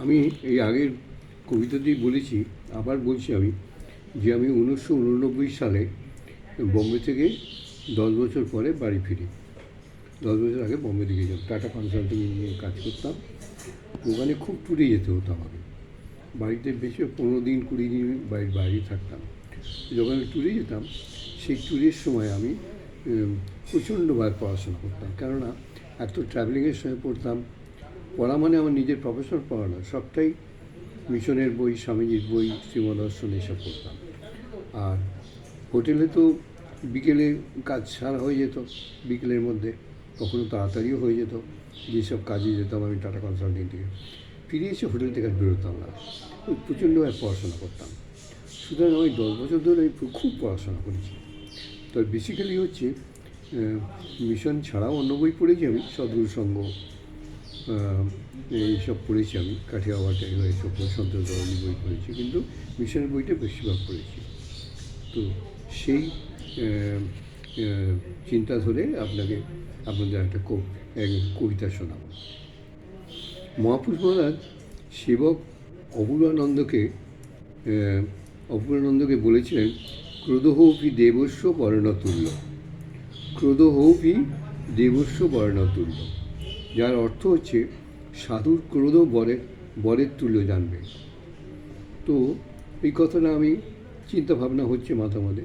আমি এই আগের কবিতাতেই বলেছি আবার বলছি আমি যে আমি উনিশশো উননব্বই সালে বম্বে থেকে দশ বছর পরে বাড়ি ফিরি। দশ বছর আগে বম্বে দিকে যাব টাটা কনসাল্টিং নিয়ে কাজ করতাম। ওখানে খুব ট্যুরে যেতে হতো আমাকে। বাড়িতে বেশি পনেরো দিন কুড়ি দিন বাড়ির বাইরে থাকতাম। যখন আমি ট্যুরে যেতাম সেই ট্যুরের সময় আমি উম, প্রচণ্ডভাবে পড়াশোনা করতাম। কেননা এত ট্রাভেলিংয়ের সময় পড়তাম পড়া মানে আমার নিজের প্রফেশনাল পড়া না সবটাই মিশনের বই স্বামীজির বই শ্রীমদর্শন এসব পড়তাম। আর হোটেলে তো বিকেলে কাজ সারা হয়ে যেত বিকেলের মধ্যে কখনো তাড়াতাড়িও হয়ে যেত যেসব কাজে যেতাম আমি টাটা কনসাল্টিং থেকে। ফিরে এসে হোটেল থেকে আর বেরোতাম না প্রচণ্ডভাবে পড়াশোনা করতাম। সুতরাং আমি দশ বছর ধরে আমি খুব পড়াশোনা করেছি। তবে বেসিক্যালি হচ্ছে মিশন ছাড়াও অন্য বই পড়েছি আমি সদগুরু আহ, এইসব পড়েছি আমি। কাঠিয়াওয়াটা এগুলো এইসব বই, সন্তোষ বই পড়েছি কিন্তু মিশনের বইটা বেশিরভাগ পড়েছি। তো সেই চিন্তা ধরে আপনাকে আপনাদের একটা কব- এক কবিতা শোনাব। মহাপুরুষ মহারাজ সেবক অপূর্বানন্দকে অপূর্বানন্দকে বলেছিলেন ক্রোধহৌপি দেবস্ব বর্ণতুল্য ক্রোধহৌপি দেবস্ব বর্ণতুল্য যার অর্থ হচ্ছে সাধুর ক্রোধ বরের বরের তুল্য জানবে। তো এই কথাটা আমি চিন্তা ভাবনা হচ্ছে মাথা মধ্যে।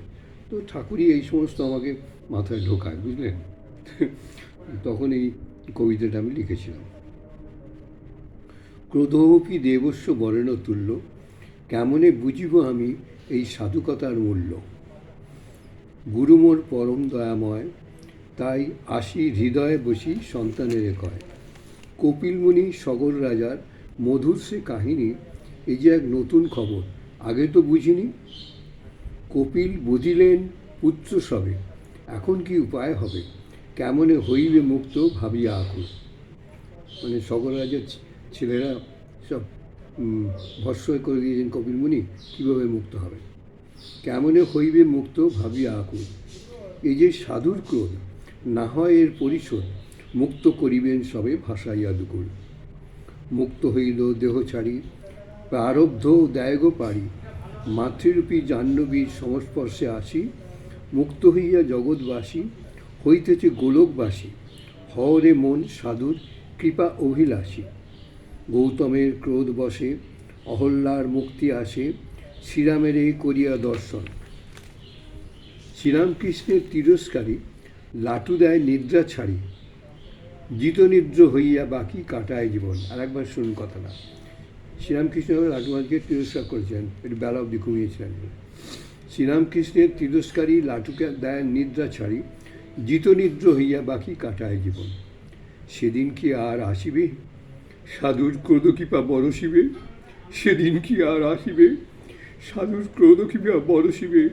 তো ঠাকুরই এই সমস্ত আমাকে মাথায় ঢোকায়, বুঝলেন? তখন এই কবিতাটা আমি লিখেছিলাম। ক্রোধপি দেবস্ব বরেণ তুল্য, কেমনে বুঝিব আমি এই সাধুকতার মূল্য? গুরুমোর পরম দয়াময় তাই আসি হৃদয়ে বসি সন্তানের কয় কপিলমুনি সগর রাজার মধুর সে কাহিনী এই যে এক নতুন খবর আগে তো বুঝিনি। কপিল বুঝিলেন পুত্র সবে এখন কি উপায় হবে? কেমনে হইবে মুক্ত ভাবিয়া আকুল? মানে সগর রাজার ছেলেরা সব উম, ভস্ময় করে দিয়েছেন কপিল মুনি কীভাবে মুক্ত হবে? কেমনে হইবে মুক্ত ভাবিয়া আকুল? এই যে সাধুর ক্রোধ না হয় এর পরিশোধ, মুক্ত করিবেন সবে ভাসাইয়া দুকুল মুক্ত হইল দেহ ছাড়ি, প্রারব্ধ দেয়গ পারি মাতৃরূপী জাহ্নবীর সংস্পর্শে আসি, মুক্ত হইয়া জগৎবাসী, হইতেছে গোলকবাসী, হরে মন সাধুর কৃপা অভিলাষী। গৌতমের ক্রোধ বসে, অহল্যার মুক্তি আসে, শ্রীরামের এই করিয়া দর্শন। শ্রীরামকৃষ্ণের তিরস্কারী লাটু দেয় নিদ্রা ছাড়ি। জিতনিদ্র হইয়া বাকি কাটায় জীবন। আর একবার শুনুন কথাটা। শ্রীরামকৃষ্ণ লাটুমানকে তিরস্কার করেছেন একটু বেলা অবধি ঘুমিয়েছিলেন শ্রীরামকৃষ্ণের তিরস্কারী লাটুকে দেয় নিদ্রা ছাড়ি। জিতনিদ্র হইয়া বাকি কাটায় জীবন। সেদিন কি আর আসিবে? সাধুর ক্রোধ কৃপা বরসিবে সেদিন কি আর আসিবে? সাধুর ক্রোধ কৃপা বরসিবে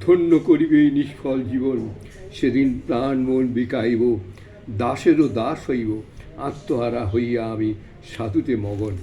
ধন্য করিবে এই নিষ্ফল জীবন। সেদিন প্রাণ মন বিকাইব, দাসেরও দাস হইব, আত্মহারা হইয়া আমি সাধুতে মগন।